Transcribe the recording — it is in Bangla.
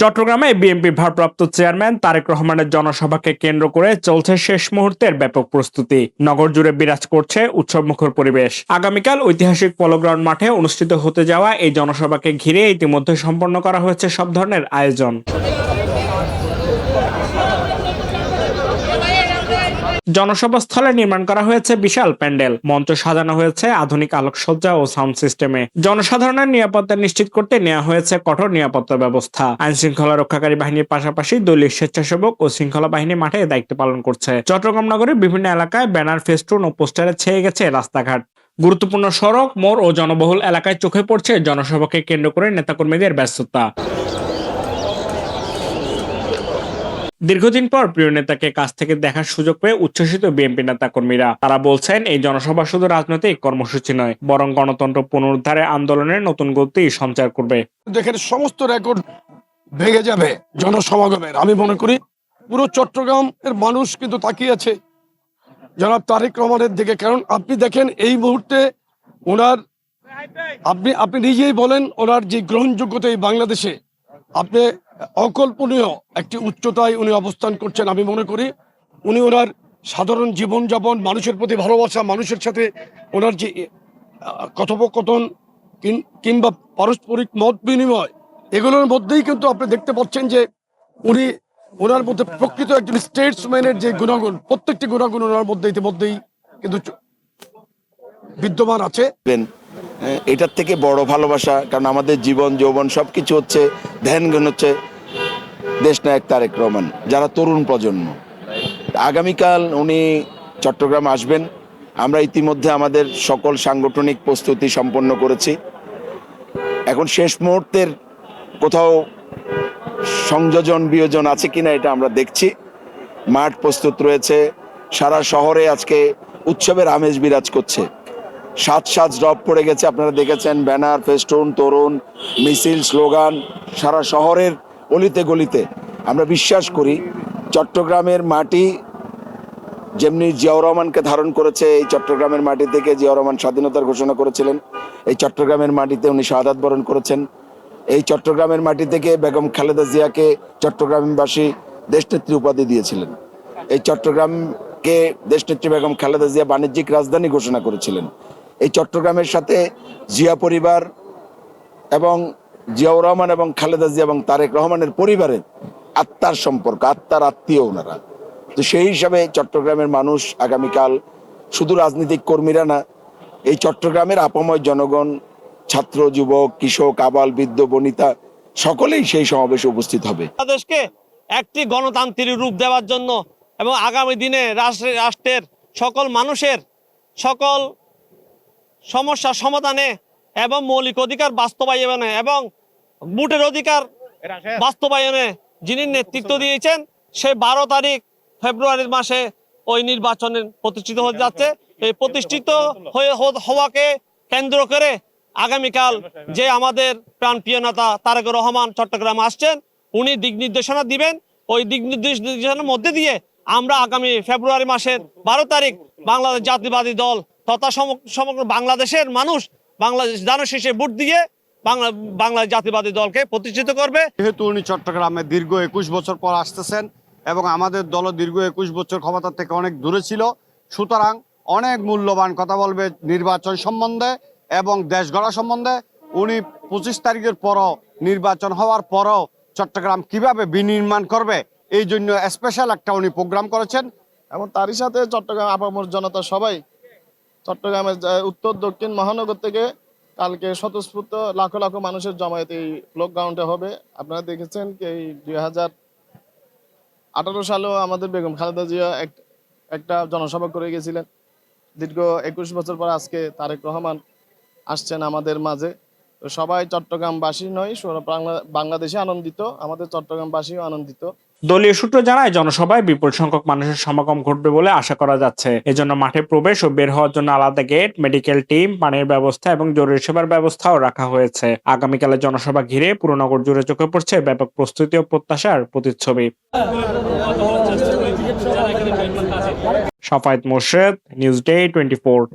চট্টগ্রামে বিএনপি ভারপ্রাপ্ত চেয়ারম্যান তারেক রহমানের জনসভাকে কেন্দ্র করে চলছে শেষ মুহূর্তের ব্যাপক প্রস্তুতি। নগর জুড়ে বিরাজ করছে উৎসবমুখর পরিবেশ। আগামীকাল ঐতিহাসিক পলোগ্রাউন্ড মাঠে অনুষ্ঠিত হতে যাওয়া এই জনসভাকে ঘিরে ইতিমধ্যে সম্পন্ন করা হয়েছে সব ধরনের আয়োজন। জনসভা স্থলে নির্মাণ করা হয়েছে বিশাল প্যান্ডেল। মঞ্চ সাজানো হয়েছে আধুনিক আলোকসজ্জা ও সাউন্ড সিস্টেমে। জনসাধারণের নিরাপত্তা নিশ্চিত করতে নেওয়া হয়েছে কঠোর নিরাপত্তা ব্যবস্থা। আইন শৃঙ্খলা রক্ষাকারী বাহিনীর পাশাপাশি দলীয় স্বেচ্ছাসেবক ও শৃঙ্খলা বাহিনী মাঠে দায়িত্ব পালন করছে। চট্টগ্রাম নগরের বিভিন্ন এলাকায় ব্যানার, ফেস্টুন ও পোস্টারে ছেয়ে গেছে রাস্তাঘাট। গুরুত্বপূর্ণ সড়ক, মোড় ও জনবহুল এলাকায় চোখে পড়ছে জনসভাকে কেন্দ্র করে নেতাকর্মীদের ব্যস্ততা। দীর্ঘদিন পর প্রিয় নেতাকে কাছ থেকে দেখার সুযোগ পেয়ে উচ্ছ্বসিত বিএনপি নেতা কর্মীরা তারা বলছেন, এই জনসভা শুধু রাজনৈতিক কর্মসূচি নয়, বরং গণতন্ত্র পুনরুদ্ধারে আন্দোলনের নতুন গতি সঞ্চার করবে। দেখেন সমস্ত রেকর্ড ভেঙে যাবে জনসমাগমের। আমি মনে করি, পুরো চট্টগ্রাম এর মানুষ কিন্তু তাকিয়ে আছে। জনাব তারেক রহমানের দিকে, কারণ আপনি দেখেন, এই মুহূর্তে ওনার আপনি আপনি নিজেই বলেন, ওনার যে গ্রহণযোগ্যতা এই বাংলাদেশে। আপনি অকল্পনীয় একটি উচ্চতায় উনি অবস্থান করছেন আমি মনে করি। উনি ওনার সাধারণ জীবনযাপন, মানুষের প্রতি ভালোবাসা, মানুষের সাথে ওনার যে কথোপকথন কিংবা পারস্পরিক মত বিনিময়, এগুলোর মধ্যেই কিন্তু আপনি দেখতে পাচ্ছেন যে উনি ওনার মধ্যে প্রকৃত একজন স্টেটসম্যানের যে গুণাগুণ, প্রত্যেকটি গুণাগুণ ওনার মধ্যে ইতিমধ্যেই কিন্তু বিদ্যমান আছে। এটার থেকে বড় ভালোবাসা, কারণ আমাদের জীবন, যৌবন সব কিছু হচ্ছে, ধ্যান জ্ঞান হচ্ছে দেশনায়ক তারেক রহমান, যারা তরুণ প্রজন্ম। আগামীকাল উনি চট্টগ্রাম আসবেন। আমরা ইতিমধ্যে আমাদের সকল সাংগঠনিক প্রস্তুতি সম্পন্ন করেছি। এখন শেষ মুহূর্তের কোথাও সংযোজন, বিয়োজন আছে কিনা এটা আমরা দেখছি। মাঠ প্রস্তুত রয়েছে। সারা শহরে আজকে উৎসবের আমেজ বিরাজ করছে। সাত সাত ড্রপ পড়ে গেছে। আপনারা দেখেছেন ব্যানার, ফেস্টুন, তরুণ, মিছিল, স্লোগান, সারা শহরের অলিতে গলিতে। আমরা বিশ্বাস করি চট্টগ্রামের মাটি যেমনি জিয়াউর রহমানকে ধারণ করেছে, এই চট্টগ্রামের মাটি থেকে জিয়াউর রহমান স্বাধীনতার ঘোষণা করেছিলেন। এই চট্টগ্রামের মাটিতে উনি শাহাদাত বরণ করেছেন। এই চট্টগ্রামের মাটি থেকে বেগম খালেদা জিয়াকে চট্টগ্রামবাসী দেশনেত্রী উপাধি দিয়েছিলেন। এই চট্টগ্রামকে দেশনেত্রী বেগম খালেদা জিয়া বাণিজ্যিক রাজধানী ঘোষণা করেছিলেন। এই চট্টগ্রামের সাথে জিয়া পরিবার এবং জিয়াউর রহমান এবং খালেদা জিয়া এবং তারেক রহমানের পরিবারের আত্মার সম্পর্ক, আত্মার আত্মীয় ওনারা। তো সেই হিসাবে চট্টগ্রামের মানুষ আগামীকাল শুধু রাজনৈতিক কর্মীরা না, এই চট্টগ্রামের আপাময় জনগণ, ছাত্র, যুবক, কৃষক, আবাল, বৃদ্ধ, বনিতা, সকলেই সেই সমাবেশে উপস্থিত হবে। বাংলাদেশকে একটি গণতান্ত্রিক রূপ দেওয়ার জন্য এবং আগামী দিনে রাষ্ট্রের রাষ্ট্রের সকল মানুষের সকল সমস্যার সমাধানে এবং মৌলিক অধিকার বাস্তবায়নে এবং বুটের অধিকার বাস্তবায়নে যিনি নেতৃত্ব দিয়েছেন সে বারো তারিখ ফেব্রুয়ারি মাসে ওই নির্বাচনে প্রতিষ্ঠিত হতে যাচ্ছে। এই প্রতিষ্ঠিত হয়ে হওয়াকে কেন্দ্র করে আগামীকাল যে আমাদের প্রাণপ্রিয় নেতা তারেক রহমান চট্টগ্রাম আসছেন উনি দিক নির্দেশনা দিবেন। ওই দিক নির্দেশনার মধ্যে দিয়ে আমরা আগামী ফেব্রুয়ারি মাসের বারো তারিখ বাংলাদেশ জাতীয়বাদী দল তথা সম- সমগ্র বাংলাদেশের মানুষ বাংলাদেশ শেষে ভোট দিয়ে বাংলা বাংলাদেশ জাতীয়বাদী দলকে প্রতিষ্ঠিত করবে। যেহেতু উনি চট্টগ্রামে দীর্ঘ একুশ বছর পর আসতেছেন এবং আমাদের দল দীর্ঘ একুশ বছর ক্ষমতা থেকে অনেক দূরে ছিল সুতরাং অনেক মূল্যবান কথা বলবে নির্বাচন সম্বন্ধে এবং দেশ গড়া সম্বন্ধে। উনি পঁচিশ তারিখের পরও নির্বাচন হওয়ার পরও চট্টগ্রাম কীভাবে বিনির্মাণ করবে এই জন্য স্পেশাল একটা উনি প্রোগ্রাম করেছেন। এবং তারই সাথে চট্টগ্রাম আপামর জনতা সবাই চট্টগ্রামের উত্তর, দক্ষিণ মহানগর থেকে কালকে স্বতঃস্ফূর্ত লাখো লাখো মানুষের জমায়েত এই ব্লক গ্রাউন্ডে হবে। আপনারা দেখেছেন কি এই দুই হাজার আঠারো সালেও আমাদের বেগম খালেদা জিয়া এক- একটা জনসভা করে গেছিলেন। দীর্ঘ একুশ বছর পর আজকে তারেক রহমান আসছেন আমাদের মাঝে। সবাই চট্টগ্রামবাসী নয় বাংলাদেশে আনন্দিত, আমাদের চট্টগ্রামবাসীও আনন্দিত। দলীয় সূত্র জানায়, জনসভায় বিপুল সংখ্যক মানুষের সমাগম ঘটবে বলে আশা করা যাচ্ছে। এজন্য মাঠে প্রবেশ ও বের হওয়ার জন্য আলাদা গেট, মেডিকেল টিম, পানির ব্যবস্থা এবং জরুরি সেবার ব্যবস্থাও রাখা হয়েছে। আগামীকালের জনসভা ঘিরে পুরনগর জুড়ে চোখে পড়ছে ব্যাপক প্রস্তুতি ও প্রত্যাশার প্রতিচ্ছবি। Safayet Morshed, news day twenty